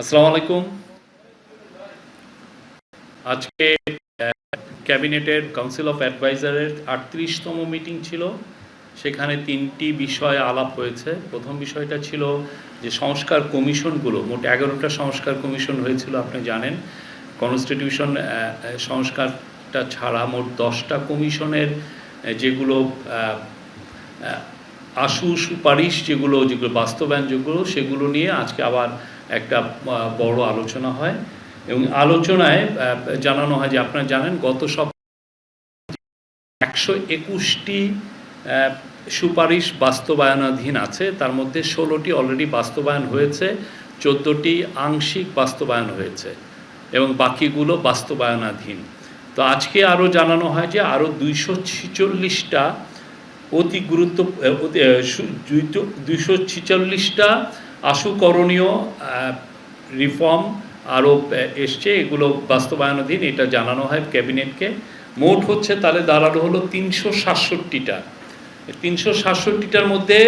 আসসালামু আলাইকুম। আজকে ক্যাবিনেটের কাউন্সিল অফ অ্যাডভাইজারের আটত্রিশতম মিটিং ছিল। সেখানে তিনটি বিষয় আলাপ হয়েছে। প্রথম বিষয়টা ছিল যে সংস্কার কমিশনগুলো, মোট এগারোটা সংস্কার কমিশন হয়েছিল, আপনি জানেন। কনস্টিটিউশন সংস্কারটা ছাড়া মোট দশটা কমিশনের যেগুলো আশু সুপারিশ যেগুলো যেগুলো বাস্তবায়ন যেগুলো, সেগুলো নিয়ে আজকে আবার একটা বড় আলোচনা হয় এবং আলোচনায় জানানো হয় যে আপনারা জানেন গত সপ্তাহে একশো একুশটি সুপারিশ বাস্তবায়নাধীন আছে। তার মধ্যে ষোলোটি অলরেডি বাস্তবায়ন হয়েছে, চোদ্দোটি আংশিক বাস্তবায়ন হয়েছে এবং বাকিগুলো বাস্তবায়নাধীন। তো আজকে আরও জানানো হয় যে আরও দুইশো ছিচল্লিশটা অতি গুরুত্ব দুইশো ছিচল্লিশটা আশুকরণীয় রিফর্ম আরও এসছে, এগুলো বাস্তবায়নাধীন এটা জানানো হয় ক্যাবিনেটকে। মোট হচ্ছে তাহলে দাঁড়ানো হলো তিনশো সাতষট্টিটা। তিনশো সাতষট্টিটার মধ্যে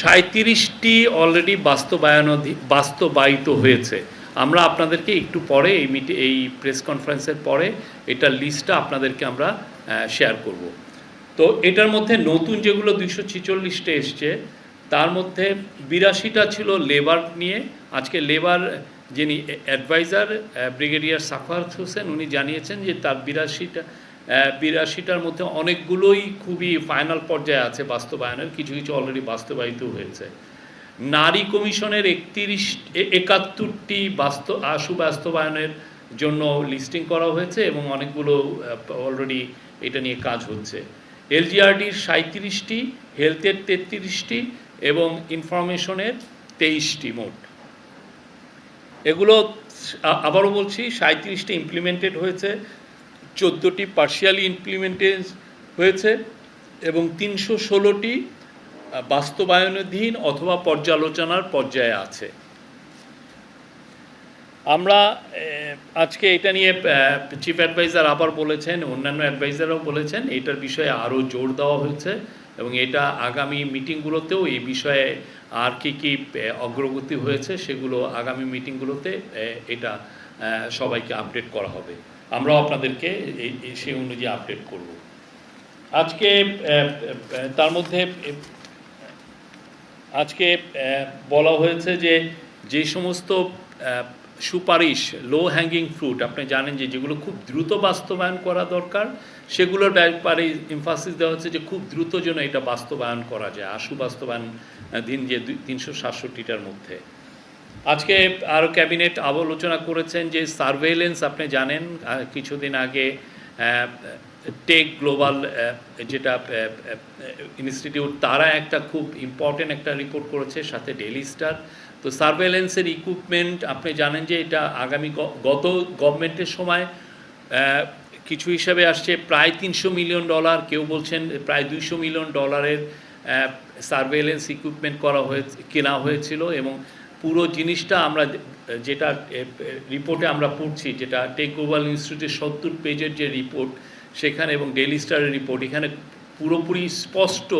সাঁত্রিশটি অলরেডি বাস্তবায়নাধীন বাস্তবায়িত হয়েছে। আমরা আপনাদেরকে একটু পরে এই মিটি এই প্রেস কনফারেন্সের পরে এটার লিস্টটা আপনাদেরকে আমরা শেয়ার করব। তো এটার মধ্যে নতুন যেগুলো দুইশো ছিচল্লিশটা এসছে তার মধ্যে বিরাশিটা ছিল লেবার নিয়ে। আজকে লেবার যিনি অ্যাডভাইজার ব্রিগেডিয়ার সাফারত হোসেন, উনি জানিয়েছেন যে তার বিরাশিটা বিরাশিটার মধ্যে অনেকগুলোই খুবই ফাইনাল পর্যায়ে আছে বাস্তবায়নের, কিছু কিছু অলরেডি বাস্তবায়িত হয়েছে। নারী কমিশনের একত্রিশ, একাত্তরটি বাস্তব আশু বাস্তবায়নের জন্য লিস্টিং করা হয়েছে এবং অনেকগুলো অলরেডি এটা নিয়ে কাজ হচ্ছে। এলজিআরডির সাঁত্রিশটি হেলথের তেত্রিশটি এবং ইনফরমেশনের তেইশটি মোট এগুলো আবারও বলছি সাঁত্রিশটি ইমপ্লিমেন্টেড হয়েছে, চোদ্দোটি পার্শিয়ালি ইমপ্লিমেন্টেড হয়েছে এবং তিনশো ষোলোটি বাস্তবায়নাধীন অথবা পর্যালোচনার পর্যায়ে আছে। আমরা আজকে এটা নিয়ে চিফ অ্যাডভাইজার আবার বলেছেন, অন্যান্য অ্যাডভাইজারও বলেছেন এটার বিষয়ে আরও জোর দেওয়া হয়েছে। এবং এটা আগামী মিটিংগুলোতেও এই বিষয়ে আর কি কি অগ্রগতি হয়েছে সেগুলো আগামী মিটিংগুলোতে এটা সবাইকে আপডেট করা হবে। আমরাও আপনাদেরকে সেই অনুযায়ী আপডেট করব। আজকে তার মধ্যে আজকে বলা হয়েছে যে যে সমস্ত সুপারিশ লো হ্যাঙ্গিং ফ্রুট আপনি জানেন যে যেগুলো খুব দ্রুত বাস্তবায়ন করা দরকার, সেগুলোর ব্যাপারে ইনফাসিস দেওয়া হচ্ছে যে খুব দ্রুত যেন এটা বাস্তবায়ন করা যায়, আশু বাস্তবায়ন দিন যে তিনশো সাতষট্টিটার মধ্যে। আজকে আরও ক্যাবিনেট আলোচনা করেছেন যে সার্ভেলেন্স আপনি জানেন কিছুদিন আগে টেক গ্লোবাল যেটা ইনস্টিটিউট তারা একটা খুব ইম্পর্টেন্ট একটা রিপোর্ট করেছে, সাথে ডেলি স্টার তো সার্ভেলেন্সের ইকুইপমেন্ট আপনি জানেন যে এটা আগামী গত গভর্নমেন্টের সময় কিছু হিসাবে আসছে, প্রায় তিনশো মিলিয়ন ডলার কেউ বলছেন প্রায় দুইশো মিলিয়ন ডলারের সার্ভেলেন্স ইকুইপমেন্ট করা হয়েছে কেনা হয়েছিল এবং পুরো জিনিসটা আমরা যেটা রিপোর্টে আমরা পড়ছি, যেটা টেক গ্লোবাল ইনস্টিটিউটের সত্তর পেজের যে রিপোর্ট সেখানে এবং ডেলি স্টারের রিপোর্ট এখানে পুরোপুরি স্পষ্ট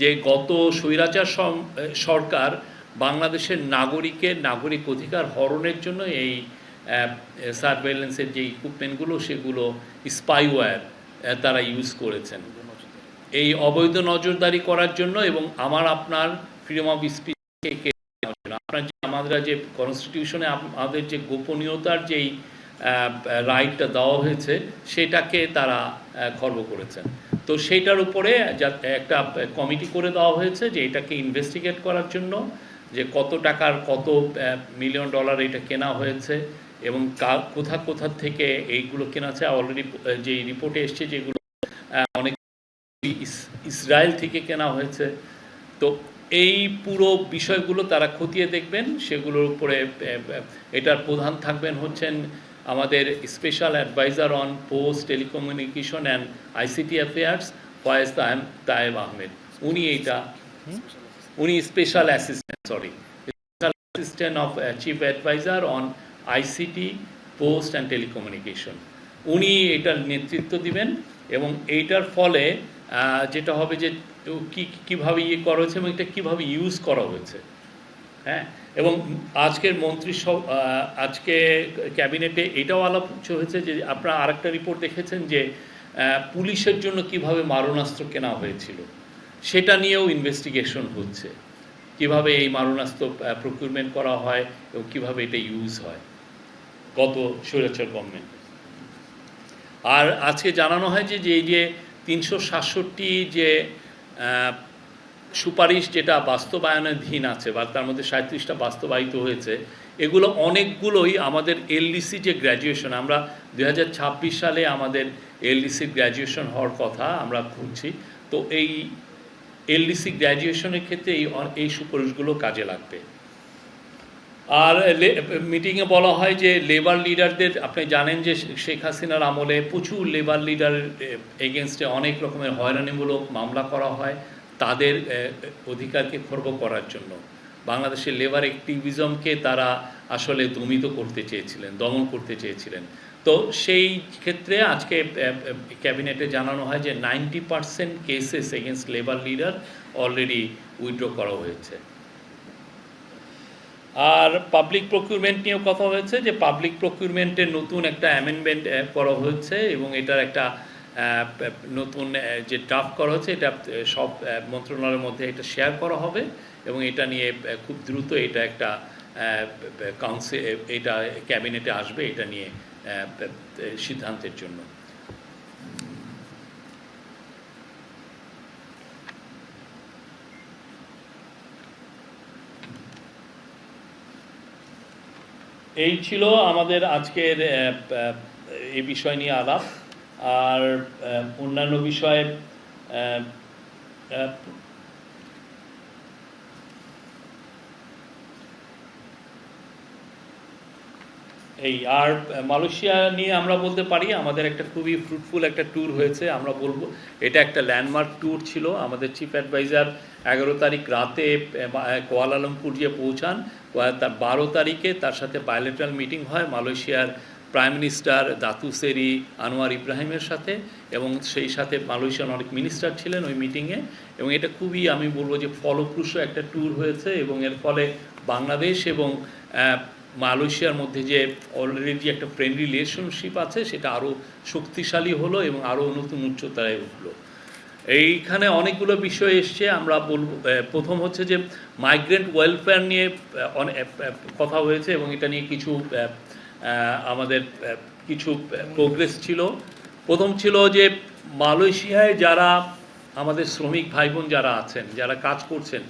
যে গত স্বৈরাচার সরকার বাংলাদেশের নাগরিকের নাগরিক অধিকার হরণের জন্য এই সার্ভেলেন্সের যে ইকুইপমেন্টগুলো সেগুলো স্পাইওয়্যার তারা ইউজ করেছেন। এই অবৈধ নজরদারি করার জন্য এবং আমার, আপনার ফ্রিডম অফ স্পিচকে আপনার যে আমাদের যে কনস্টিটিউশনে আমাদের যে গোপনীয়তার যেই রাইটটা দেওয়া হয়েছে, সেটাকে তারা খর্ব করেছেন। তো সেইটার উপরে একটা কমিটি করে দেওয়া হয়েছে যে এটাকে ইনভেস্টিগেট করার জন্য যে কত টাকার কত মিলিয়ন ডলার এটা কেনা হয়েছে এবং কোথা কোথা থেকে এইগুলো কেনা আছে অলরেডি যে রিপোর্টে এসছে যেগুলো অনেক ইসরায়েল থেকে কেনা হয়েছে। তো এই পুরো বিষয়গুলো তারা খতিয়ে দেখবেন সেগুলোর উপরে এটার প্রধান থাকবেন হচ্ছেন আমাদের special adviser on post telecommunication and ICT affairs Faiz Tahem Taiyeb Ahmed উনি এইটা উনি special assistant sorry special assistant of chief adviser on ICT post and telecommunication উনি এটার নেতৃত্ব দিবেন এবং এইটার ফলে যেটা হবে যে কি, কীভাবে ইয়ে করা হয়েছে এবং এটা কীভাবে ইউজ করা হয়েছে। হ্যাঁ? এবং আজকের মন্ত্রী আজকে ক্যাবিনেটে এটাও আলাপ হয়েছে যে, আপনারা আরেকটা রিপোর্ট দেখেছেন যে পুলিশের জন্য কীভাবে মারণাস্ত্র কেনা হয়েছিল। সেটা নিয়েও ইনভেস্টিগেশন হচ্ছে। কীভাবে এই মারণাস্ত্র প্রকিউরমেন্ট করা হয় এবং কীভাবে এটা ইউজ হয়। গত স্বৈরাচার গভর্নমেন্ট আর আজকে জানানো হয় যে এই যে তিনশো সাতষট্টি যে সুপারিশ যেটা বাস্তবায়নাধীন আছে বা তার মধ্যে সাঁত্রিশটা বাস্তবায়িত হয়েছে, এগুলো অনেকগুলোই আমাদের এলডিসি যে গ্র্যাজুয়েশন আমরা দু হাজার ছাব্বিশ সালে আমাদের এলডিসি গ্র্যাজুয়েশন হওয়ার কথা আমরা খুঁজছি। তো এই এলডিসি গ্র্যাজুয়েশনের ক্ষেত্রে এই এই সুপারিশগুলো কাজে লাগবে। আর মিটিংয়ে বলা হয় যে লেবার লিডারদের আপনি জানেন যে শেখ হাসিনার আমলে প্রচুর লেবার লিডার এগেনস্টে অনেক রকমের হয়রানিমূলক মামলা করা হয় তাদের অধিকারকে খর্ব করার জন্য। বাংলাদেশের লেবার অ্যাক্টিভিজমকে তারা আসলে দমিত করতে চেয়েছিলেন, দমন করতে চেয়েছিলেন। তো সেই ক্ষেত্রে আজকে ক্যাবিনেটে জানানো হয় যে ninety percent cases against labour leader already withdraw করা হয়েছে। আর পাবলিক প্রকিউরমেন্ট নিয়েও কথা হয়েছে যে পাবলিক প্রকিউরমেন্টের নতুন একটা অ্যামেন্ডমেন্ট করা হয়েছে এবং এটার একটা নতুন যে ড্রাফট করা হয়েছে এটা সব মন্ত্রণালয়ের মধ্যে এটা শেয়ার করা হবে এবং এটা নিয়ে খুব দ্রুত এটা একটা কাউন্সিল এটা ক্যাবিনেটে আসবে এটা নিয়ে সিদ্ধান্তের জন্য। এই ছিল আমাদের আজকের এই বিষয় নিয়ে আলাপ। আর অন্যান্য বিষয়ে এই, আর মালয়েশিয়া নিয়ে আমরা বলতে পারি, আমাদের একটা খুবই ফ্রুটফুল একটা ট্যুর হয়েছে, আমরা বলব। এটা একটা ল্যান্ডমার্ক ট্যুর ছিল। আমাদের চিফ অ্যাডভাইজার এগারো তারিখ রাতে কুয়ালালামপুর গিয়ে পৌঁছান। তার বারো তারিখে তার সাথে বায়োলেটারাল মিটিং হয় মালয়েশিয়ার প্রাইম মিনিস্টার দাতু সেরি আনোয়ার ইব্রাহিমের সাথে এবং সেই সাথে মালয়েশিয়ার অনেক মিনিস্টার ছিলেন ওই মিটিংয়ে এবং এটা খুবই, আমি বলব যে ফলপ্রসূ একটা ট্যুর হয়েছে এবং এর ফলে বাংলাদেশ এবং মালয়েশিয়ার মধ্যে যে অলরেডি একটা ফ্রেন্ডলি রিলেশনশিপ আছে সেটা আরও শক্তিশালী হলো এবং আরও নতুন উচ্চতায় উঠল। এইখানে অনেকগুলো বিষয় এসছে আমরা বলব প্রথম হচ্ছে যে মাইগ্রেন্ট ওয়েলফেয়ার নিয়ে কথা হয়েছে এবং এটা নিয়ে কিছু আমাদের কিছু প্রোগ্রেস ছিল। প্রথম ছিল যে মালয়েশিয়ায় যারা আমাদের শ্রমিক ভাই বোন যারা আছেন যারা কাজ করছেন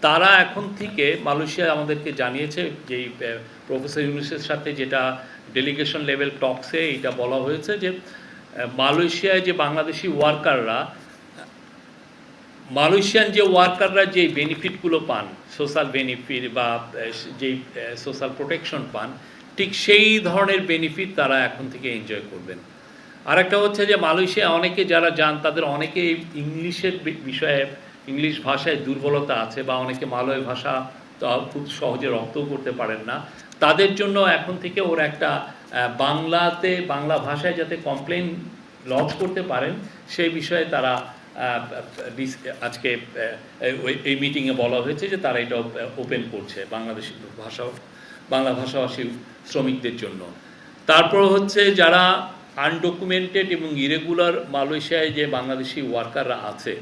তারা এখন থেকে মালয়েশিয়া আমাদেরকে জানিয়েছে যে এই, আহ, প্রফেসর ইউনুসের সাথে যেটা ডেলিগেশন লেভেল টকসে এটা বলা হয়েছে যে মালয়েশিয়ায় যে বাংলাদেশি ওয়ার্কাররা মালয়েশিয়ান যে ওয়ার্কাররা যে বেনিফিটগুলো পান সোশ্যাল বেনিফিট বা যেই সোশ্যাল প্রোটেকশন পান, ঠিক সেই ধরনের বেনিফিট তারা এখন থেকে এনজয় করবেন। আরেকটা হচ্ছে যে মালয়েশিয়া অনেকে যারা যান, তাদের অনেকে ইংলিশের বিষয়ে, ইংলিশ ভাষায় দুর্বলতা আছে বা অনেকে মালয় ভাষা খুব সহজে রপ্তও করতে পারেন না। তাদের জন্য এখন থেকে ওরা একটা বাংলাতে, বাংলা ভাষায় যাতে কমপ্লেন লঞ্চ করতে পারেন, সেই বিষয়ে তারা আজকে এই মিটিংয়ে বলা হয়েছে যে তারা এটা ওপেন করছে বাংলাদেশি ভাষা, বাংলা ভাষাভাষী শ্রমিকদের জন্য। তারপর হচ্ছে যারা আনডকুমেন্টেড এবং ইরেগুলার মালয়েশিয়ায় যে বাংলাদেশি ওয়ার্কাররা আছে,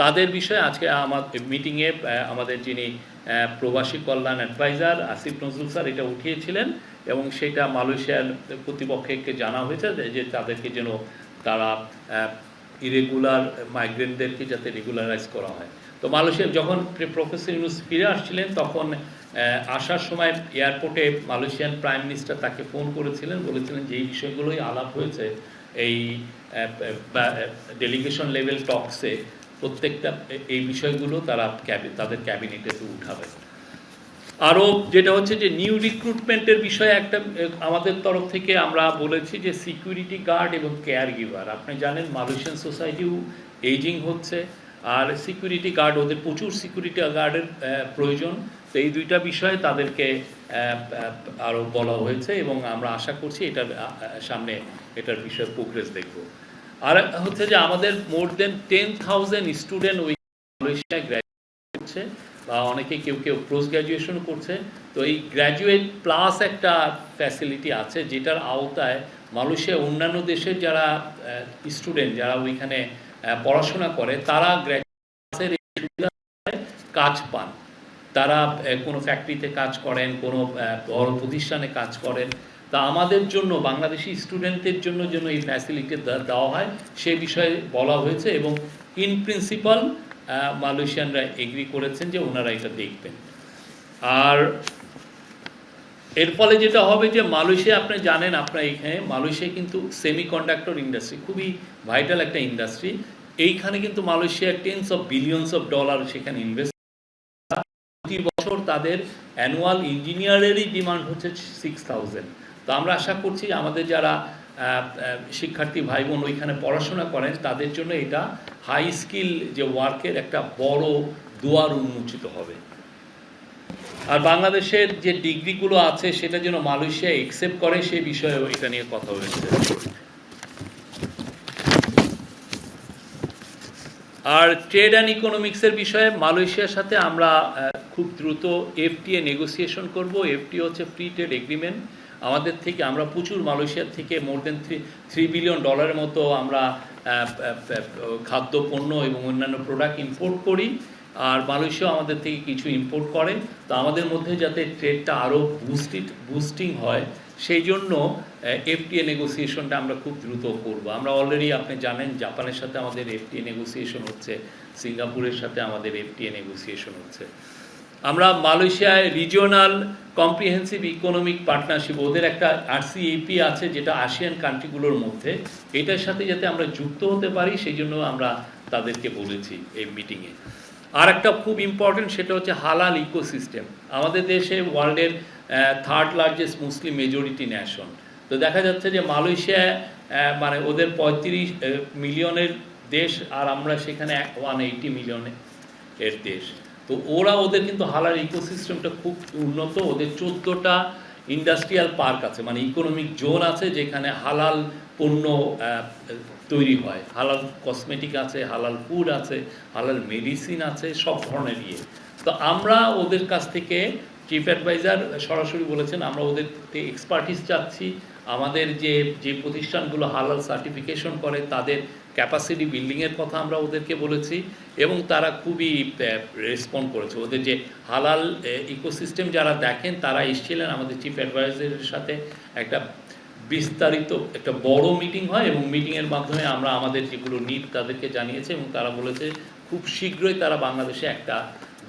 তাদের বিষয়ে আজকে আমার মিটিংয়ে আমাদের যিনি প্রবাসী কল্যাণ অ্যাডভাইজার আসিফ নজরুল স্যার এটা উঠিয়েছিলেন এবং সেটা মালয়েশিয়ার কর্তৃপক্ষকে জানা হয়েছে যে- যে তাদেরকে যেন তারা ইরেগুলার মাইগ্রেন্টদেরকে যাতে রেগুলারাইজ করা হয়। তো মালয়েশিয়া যখন প্রফেসর ইউনুস ফিরে আসছিলেন, তখন আসার সময় এয়ারপোর্টে মালয়েশিয়ান প্রাইম মিনিস্টার তাকে ফোন করেছিলেন, বলেছিলেন যে, এই বিষয়গুলোই আলাপ হয়েছে। এই ডেলিগেশন লেভেল টকসে প্রত্যেকটা এই বিষয়গুলো তারা তাদের ক্যাবিনেটে উঠাবে। আরও যেটা হচ্ছে যে নিউ রিক্রুটমেন্টের বিষয়ে একটা আমাদের তরফ থেকে আমরা বলেছি যে সিকিউরিটি গার্ড এবং কেয়ার গিভার আপনি জানেন মালয়েশিয়ান সোসাইটিও এইজিং হচ্ছে, আর সিকিউরিটি গার্ড, ওদের প্রচুর সিকিউরিটি গার্ডের প্রয়োজন। তো এই দুইটা বিষয়ে তাদেরকে আরও বলা হয়েছে এবং আমরা আশা করছি এটার সামনে এটার বিষয়ে প্রোগ্রেস দেখব। আর হচ্ছে যে আমাদের more than ten thousand student ওই মালয়েশিয়ায় গ্র্যাজুয়েট করছে, বা অনেকে কেউ কেউ পোস্ট গ্র্যাজুয়েশন করছে। তো এই গ্র্যাজুয়েট প্লাস একটা ফ্যাসিলিটি আছে, যেটার আওতায় মালয়েশিয়া অন্যান্য দেশের যারা স্টুডেন্ট যারা ওইখানে পড়াশোনা করে, তারা গ্র্যাজুয়েটের কাজ পান। তারা কোনো ফ্যাক্টরিতে কাজ করেন, কোনো বড় প্রতিষ্ঠানে কাজ করেন। তা আমাদের জন্য, বাংলাদেশি স্টুডেন্টদের জন্য যেন এই ফ্যাসিলিটি দেওয়া হয়, সে বিষয়ে বলা হয়েছে এবং ইন প্রিন্সিপাল মালয়েশিয়ানরা এগ্রি করেছেন যে ওনারা এটা দেখবেন। আর এর ফলে যেটা হবে যে মালয়েশিয়া, আপনি জানেন, আপনার এখানে মালয়েশিয়া কিন্তু সেমিকন্ডাক্টর ইন্ডাস্ট্রি খুবই ভাইটাল একটা ইন্ডাস্ট্রি এইখানে কিন্তু Malaysia tens of billions of dollar সেখানে ইনভেস্ট প্রতি বছর তাদের অ্যানুয়াল ইঞ্জিনিয়ারেরই ডিমান্ড হচ্ছে সিক্স থাউজেন্ড তো আমরা আশা করছি আমাদের যারা শিক্ষার্থী ভাই বোন ওইখানে পড়াশোনা করেন, তাদের জন্য এটা হাই স্কিল যে ওয়ার্কের একটা বড় দুয়ার উন্মোচিত হবে। আর বাংলাদেশের যে ডিগ্রিগুলো আছে, সেটা যেন মালয়েশিয়া একসেপ্ট করে, সে বিষয়েও এটা নিয়ে কথা হয়েছে। আর ট্রেড অ্যান্ড ইকোনমিক্সের বিষয়ে মালয়েশিয়ার সাথে আমরা খুব দ্রুত এফটিএ নেগোসিয়েশন করব। এফটিএ হচ্ছে ফ্রি ট্রেড এগ্রিমেন্ট আমাদের থেকে আমরা প্রচুর মালয়েশিয়ার থেকে more than three three billion ডলারের মতো আমরা খাদ্য, পণ্য এবং অন্যান্য প্রোডাক্ট ইম্পোর্ট করি। আর মালয়েশিয়া আমাদের থেকে কিছু ইম্পোর্ট করে। তো আমাদের মধ্যে যাতে ট্রেডটা আরও বুস্টিড বুস্টিং হয়, সেই জন্য এফটিএ নেগোসিয়েশনটা আমরা খুব দ্রুত করব। আমরা অলরেডি আপনি জানেন জাপানের সাথে আমাদের এফটিএ নেগোসিয়েশন হচ্ছে, সিঙ্গাপুরের সাথে আমাদের এফটিএ নেগোসিয়েশন হচ্ছে। আমরা মালয়েশিয়ায় রিজিওনাল কম্প্রিহেন্সিভ ইকোনমিক পার্টনারশিপ ওদের একটা আরসিএপি আছে যেটা আসিয়ান কান্ট্রিগুলোর মধ্যে। এটার সাথে যাতে আমরা যুক্ত হতে পারি, সেই জন্য আমরা তাদেরকে বলেছি এই মিটিংয়ে আর একটা খুব ইম্পর্টেন্ট সেটা হচ্ছে হালাল ইকোসিস্টেম আমাদের দেশে ওয়ার্ল্ডের third largest Muslim majority nation তো দেখা যাচ্ছে যে মালয়েশিয়া মানে ওদের পঁয়ত্রিশ মিলিয়নের দেশ, আর আমরা সেখানে ওয়ান এইটি মিলিয়নের দেশ। তো ওরা ওদের কিন্তু হালার ইকোসিস্টেমটা খুব উন্নত। ওদের চোদ্দোটা ইন্ডাস্ট্রিয়াল পার্ক আছে মানে ইকোনমিক জোন আছে যেখানে হালাল পণ্য তৈরি হয়। হালাল কসমেটিক আছে, হালাল ফুড আছে, হালাল মেডিসিন আছে, সব ধরনের ইয়ে। তো আমরা ওদের কাছ থেকে চিফ অ্যাডভাইজার সরাসরি বলেছেন, আমরা ওদের এক্সপার্টিস চাচ্ছি। আমাদের যে যে প্রতিষ্ঠানগুলো হালাল সার্টিফিকেশন করে, তাদের ক্যাপাসিটি বিল্ডিংয়ের কথা আমরা ওদেরকে বলেছি এবং তারা খুবই রেসপন্ড করেছে। ওদের যে হালাল ইকোসিস্টেম যারা দেখেন, তারা এসেছিলেন আমাদের চিফ অ্যাডভাইজারের সাথে একটা বিস্তারিত, একটা বড় মিটিং হয় এবং মিটিংয়ের মাধ্যমে আমরা আমাদের যেগুলো নিড তাদেরকে জানিয়েছে এবং তারা বলেছে খুব শীঘ্রই তারা বাংলাদেশে একটা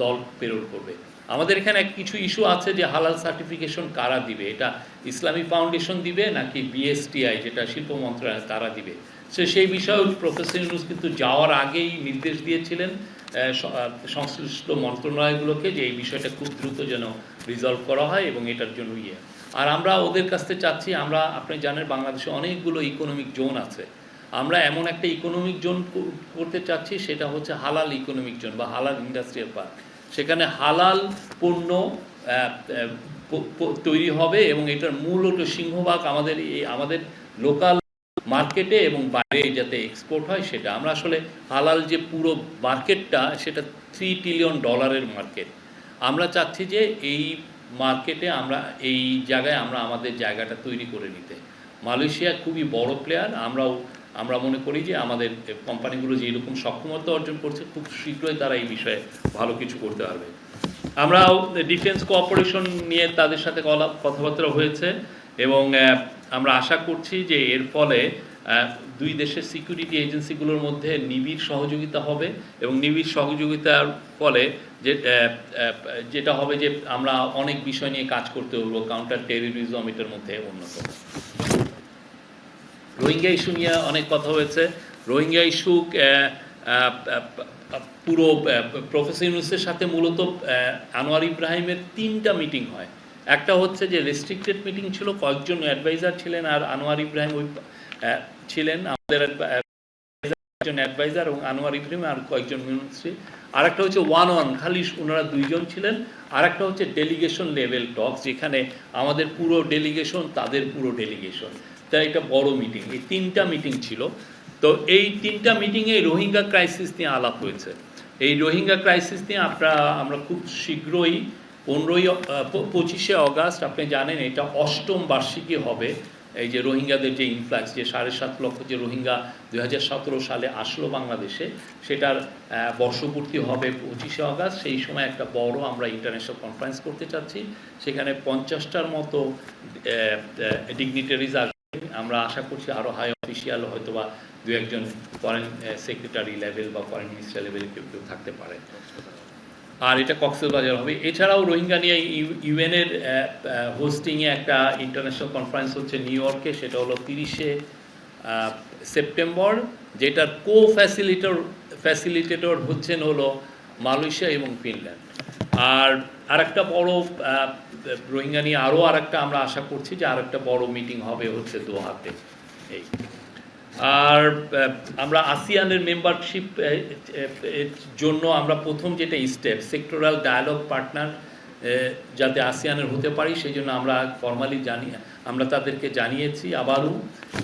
দল প্রেরণ করবে। আমাদের এখানে কিছু ইস্যু আছে যে হালাল সার্টিফিকেশন কারা দিবে? এটা ইসলামী ফাউন্ডেশন দিবে নাকি বিএসটিআই যেটা শিল্প মন্ত্রণালয়, তারা দিবে? সে সেই বিষয়ে প্রফেসর ইউনুস কিন্তু যাওয়ার আগেই নির্দেশ দিয়েছিলেন সংশ্লিষ্ট মন্ত্রণালয়গুলোকে যে এই বিষয়টা খুব দ্রুত যেন রিজলভ করা হয় এবং এটার জন্য ইয়ে। আর আমরা ওদের কাছ থেকে চাচ্ছি, আমরা, আপনি জানেন বাংলাদেশে অনেকগুলো ইকোনমিক জোন আছে। আমরা এমন একটা ইকোনমিক জোন করতে চাচ্ছি, সেটা হচ্ছে হালাল ইকোনমিক জোন বা হালাল ইন্ডাস্ট্রিয়াল পার্ক সেখানে হালাল পণ্য তৈরি হবে এবং এটার মূল সিংহভাগ আমাদের এই, আমাদের লোকাল মার্কেটে এবং বাইরে যাতে এক্সপোর্ট হয় সেটা। আমরা আসলে হালাল যে পুরো মার্কেটটা, সেটা থ্রি ট্রিলিয়ন ডলারের মার্কেট। আমরা চাচ্ছি যে এই মার্কেটে আমরা, এই জায়গায় আমরা আমাদের জায়গাটা তৈরি করে নিতে। মালয়েশিয়া খুবই বড় প্লেয়ার আমরাও, আমরা মনে করি যে আমাদের কোম্পানিগুলো যে এরকম সক্ষমতা অর্জন করছে, খুব শীঘ্রই তারা এই বিষয়ে ভালো কিছু করতে পারবে। আমরাও ডিফেন্স কোঅপারেশন নিয়ে তাদের সাথে কথাবার্তা হয়েছে। এবং আমরা আশা করছি যে এর ফলে দুই দেশের সিকিউরিটি এজেন্সিগুলোর মধ্যে নিবিড় সহযোগিতা হবে এবং নিবিড় সহযোগিতার ফলে যে যেটা হবে যে আমরা অনেক বিষয় নিয়ে কাজ করতে পারব কাউন্টার টেরোরিজম এটার মধ্যে অন্যতম রোহিঙ্গা ইস্যু নিয়ে অনেক কথা হয়েছে। রোহিঙ্গা ইস্যু পুরো প্রফেসর ইউনুসের সাথে মূলত আনোয়ার ইব্রাহিমের তিনটা মিটিং হয়। একটা হচ্ছে যে রেস্ট্রিক্টেড মিটিং ছিল, কয়েকজন অ্যাডভাইজার ছিলেন আর আনোয়ার ইব্রাহিম ওই ছিলেন আমাদের একজন অ্যাডভাইজার এবং আনোয়ার ইব্রাহিম আর কয়েকজন মিনিস্ট্রি আর একটা হচ্ছে ওয়ান ওয়ান খালি ওনারা দুইজন ছিলেন। আর একটা হচ্ছে ডেলিগেশন লেভেল টক্স যেখানে আমাদের পুরো ডেলিগেশন তাদের পুরো ডেলিগেশন তাই একটা বড় মিটিং এই তিনটা মিটিং ছিল। তো এই তিনটা মিটিংয়ে রোহিঙ্গা ক্রাইসিস নিয়ে আলাপ হয়েছে। এই রোহিঙ্গা ক্রাইসিস নিয়ে আমরা আমরা খুব শীঘ্রই পনেরোই পঁচিশে অগাস্ট, আপনি জানেন এটা অষ্টম বার্ষিকী হবে। এই যে রোহিঙ্গাদের যে ইনফ্লাক্স যে সাড়ে সাত লক্ষ যে রোহিঙ্গা দুই হাজার সতেরো সালে আসলো বাংলাদেশে, সেটার বর্ষপূর্তি হবে পঁচিশে অগাস্ট। সেই সময় একটা বড় আমরা ইন্টারন্যাশনাল কনফারেন্স করতে চাচ্ছি। সেখানে পঞ্চাশটার মতো ডিগনিটারিজ আসবে। আমরা আশা করছি আরও হাই অফিসিয়াল হয়তো বা দু একজন ফরেন সেক্রেটারি লেভেল বা ফরেন মিনিস্টার লেভেলে কেউ কেউ থাকতে পারে। আর এটা কক্সবাজার হবে। এছাড়াও রোহিঙ্গা নিয়ে ইউএনের হোস্টিংয়ে একটা ইন্টারন্যাশনাল কনফারেন্স হচ্ছে নিউ ইয়র্কে, সেটা হলো তিরিশে সেপ্টেম্বর, যেটার কো ফ্যাসিলিটর ফ্যাসিলিটেটর হচ্ছেন হলো মালয়েশিয়া এবং ফিনল্যান্ড। আর আরেকটা বড় রোহিঙ্গা নিয়ে আরও আরেকটা আমরা আশা করছি যে আরেকটা বড় মিটিং হবে হচ্ছে দোহাতে। এই। আর আমরা আসিয়ানের মেম্বারশিপ জন্য আমরা প্রথম যেটা স্টেপ সেক্টরাল ডায়ালগ পার্টনার যাতে আসিয়ানের হতে পারি সেই জন্য আমরা ফর্মালি জানি আমরা তাদেরকে জানিয়েছি আবারও।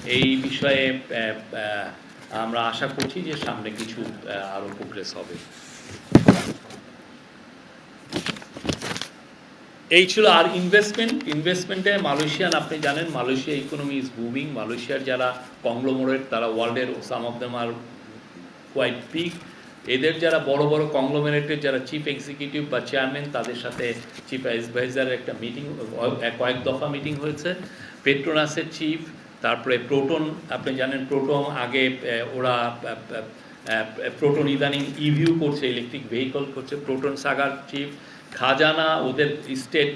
এই বিষয়ে আমরা আশা করছি যে সামনে কিছু আহ, আরও প্রোগ্রেস হবে। এই ছিল আর ইনভেস্টমেন্ট ইনভেস্টমেন্টে মালয়েশিয়ান, আপনি জানেন, মালয়েশিয়া ইকোনমি ইজ বুমিং মালয়েশিয়ার যারা কংগ্লোমোরেট তারা ওয়ার্ল্ডের some of them are quite big এদের যারা বড় বড় কংগ্লোমেরেটের যারা চিফ এক্সিকিউটিভ বা চেয়ারম্যান তাদের সাথে চিফ অ্যাডভাইজারের একটা মিটিং কয়েক দফা মিটিং হয়েছে। পেট্রোনাসের চিফ তারপরে প্রোটন আপনি জানেন প্রোটন আগে ওরা প্রোটন ইদানিং ইভিউ করছে ইলেকট্রিক ভেহিকল করছে। প্রোটন সাগার চিফ খাজানা, ওদের স্টেট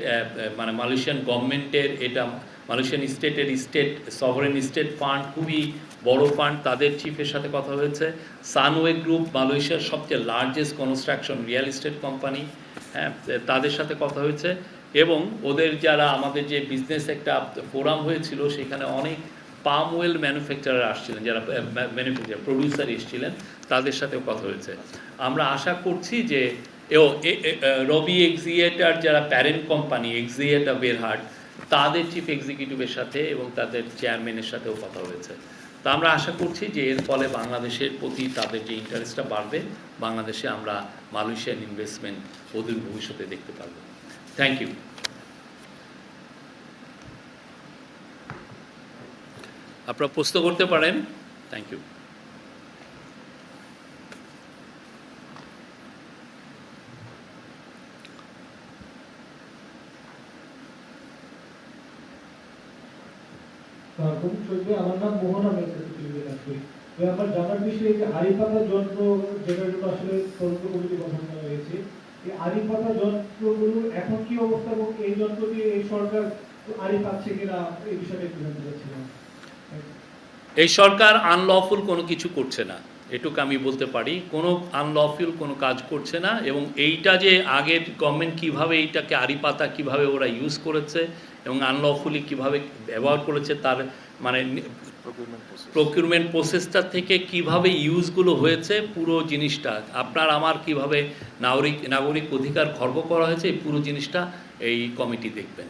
মানে মালয়েশিয়ান গভর্নমেন্টের এটা মালয়েশিয়ান স্টেটের স্টেট সভারেন স্টেট ফান্ড খুবই বড় ফান্ড তাদের চিফের সাথে কথা হয়েছে। সানওয়ে গ্রুপ মালয়েশিয়ার সবচেয়ে largest construction real estate company হ্যাঁ তাদের সাথে কথা হয়েছে। এবং ওদের যারা আমাদের যে বিজনেস একটা ফোরাম হয়েছিল, সেখানে অনেক পাম ওয়েল ম্যানুফ্যাকচারার আসছিলেন, যারা ম্যানুফ্যাকচার প্রডিউসার এসেছিলেন, তাদের সাথেও কথা হয়েছে। আমরা আশা করছি যে এ- রবি এক্সিয়েটার যারা প্যারেন্ট কোম্পানি এক্সিয়েটা বেরহাট, তাদের চিফ এক্সিকিউটিভের সাথে এবং তাদের চেয়ারম্যানের সাথেও কথা হয়েছে। তা আমরা আশা করছি যে এর ফলে বাংলাদেশের প্রতি তাদের যে ইন্টারেস্টটা বাড়বে, বাংলাদেশে আমরা মালয়েশিয়ান ইনভেস্টমেন্ট অদূর ভবিষ্যতে দেখতে পারব। থ্যাংক ইউ আপনারা প্রশ্ন করতে পারেন? থ্যাংক ইউ এই সরকার আনলফুল কোনো কিছু করছে না, এটুকু আমি বলতে পারি। কোনো আনলফুল কোনো কাজ করছে না এবং এইটা যে আগের গভর্নমেন্ট কীভাবে এইটাকে আড়ি কীভাবে ওরা ইউজ করেছে এবং আনলফুলি কীভাবে ব্যবহার করেছে তার মানে প্রকিউরমেন্ট প্রসেসটা থেকে কীভাবে ইউজগুলো হয়েছে, পুরো জিনিসটা। আপনার আমার কীভাবে নাগরিক নাগরিক অধিকার খর্ব করা হয়েছে, এই পুরো জিনিসটা এই কমিটি দেখবেন।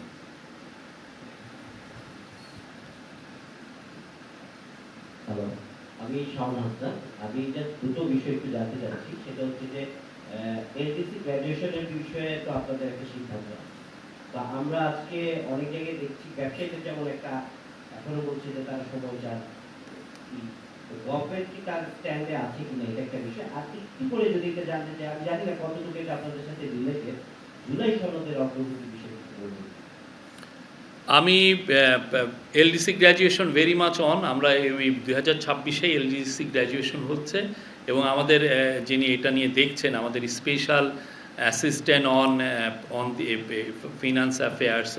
আমি হাসনান আমি যে দুটো বিষয় একটু জানতে চাচ্ছি। সেটা হচ্ছে যে এলটিসি গ্র্যাজুয়েশনের বিষয়ে তো আপনাদের একটা সিদ্ধান্ত আছে। তা আমরা আজকে অনেক জায়গায় দেখছি, ব্যবসায়ীদের যেমন একটা এখনও বলছে যে তারা সময় চান গভর্নমেন্ট কি তার স্ট্যান্ডে আছে এটা একটা বিষয়। আর করে যদি এটা জানতে চাই, আমি জানি না কতটুকু এটা আপনাদের সাথে রিলেটেড জুলাই সনদের অগ্রগতি বিষয়ে আমি LDC graduation very much on আমরা এই দুই হাজার ছাব্বিশে এলডিসি গ্র্যাজুয়েশন হচ্ছে এবং আমাদের যিনি এটা নিয়ে দেখছেন, আমাদের special assistant on on the finance affairs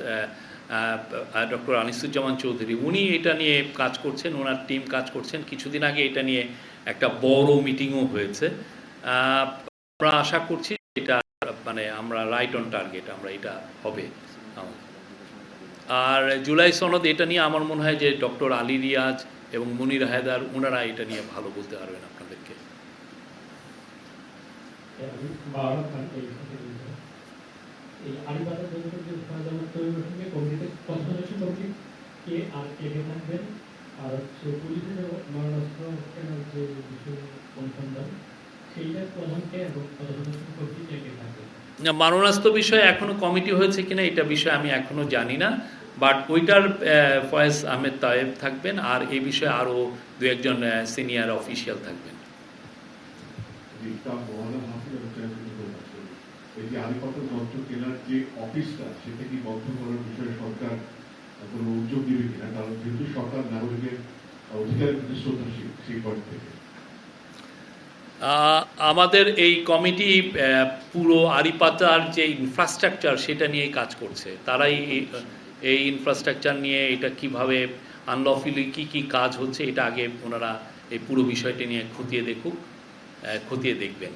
doctor Anisuzzaman Chowdhury উনি এটা নিয়ে কাজ করছেন, ওনার টিম কাজ করছেন। কিছুদিন আগে এটা নিয়ে একটা বড় মিটিংও হয়েছে। আমরা আশা করছি এটা মানে আমরা রাইট অন টার্গেট আমরা এটা হবে। আর জুলাই সনদ এটা নিয়ে আমার মনে হয় যে ডক্টর আলী রিয়াজ এবং মুনির হায়দার, ওনারা এটা নিয়ে ভালো বলতে পারবেন আপনাদেরকে। আমি বারো এই এই আলিবাগের জন্য যে যেমন তৈরি কমিটিতে কনসালটেশন কমিটি কে আর কে কে থাকবেন? আর হচ্ছে পুলিশের মারণাস্ত্র কেনার যে বিষয় অনুসন্ধান সেইটার প্রধানকে এবং পদসদস্য কমিটি কে কে থাকবে না, মারণাস্ত্র বিষয়ে এখনও কমিটি হয়েছে কিনা এটা বিষয়ে আমি এখনও জানি না। বাট ওইটার ফয়েজ আহমেদ তায়েব থাকবেন আর এই বিষয়ে আরও দু একজন সিনিয়র অফিসিয়াল থাকবেন দিকটা মহানা হাফিজ এবং চেয়ারম্যান করছে এই যন্ত্র কেনার যে অফিসটা, সেটা কি বন্ধ করার বিষয়ে সরকার কোনো উদ্যোগ নেবে কিনা? কারণ যেহেতু সরকার নাগরিকের অধিকারের প্রতি শ্রদ্ধাশীল সেই পয়েন্ট থেকে। আমাদের এই কমিটি পুরো আরিপাতার যে ইনফ্রাস্ট্রাকচার সেটা নিয়ে কাজ করছে। তারাই এই- ইনফ্রাস্ট্রাকচার নিয়ে এটা কীভাবে আনলফুলি কি কি কাজ হচ্ছে, এটা আগে ওনারা এই পুরো বিষয়টি নিয়ে খতিয়ে দেখুক খতিয়ে দেখবেন।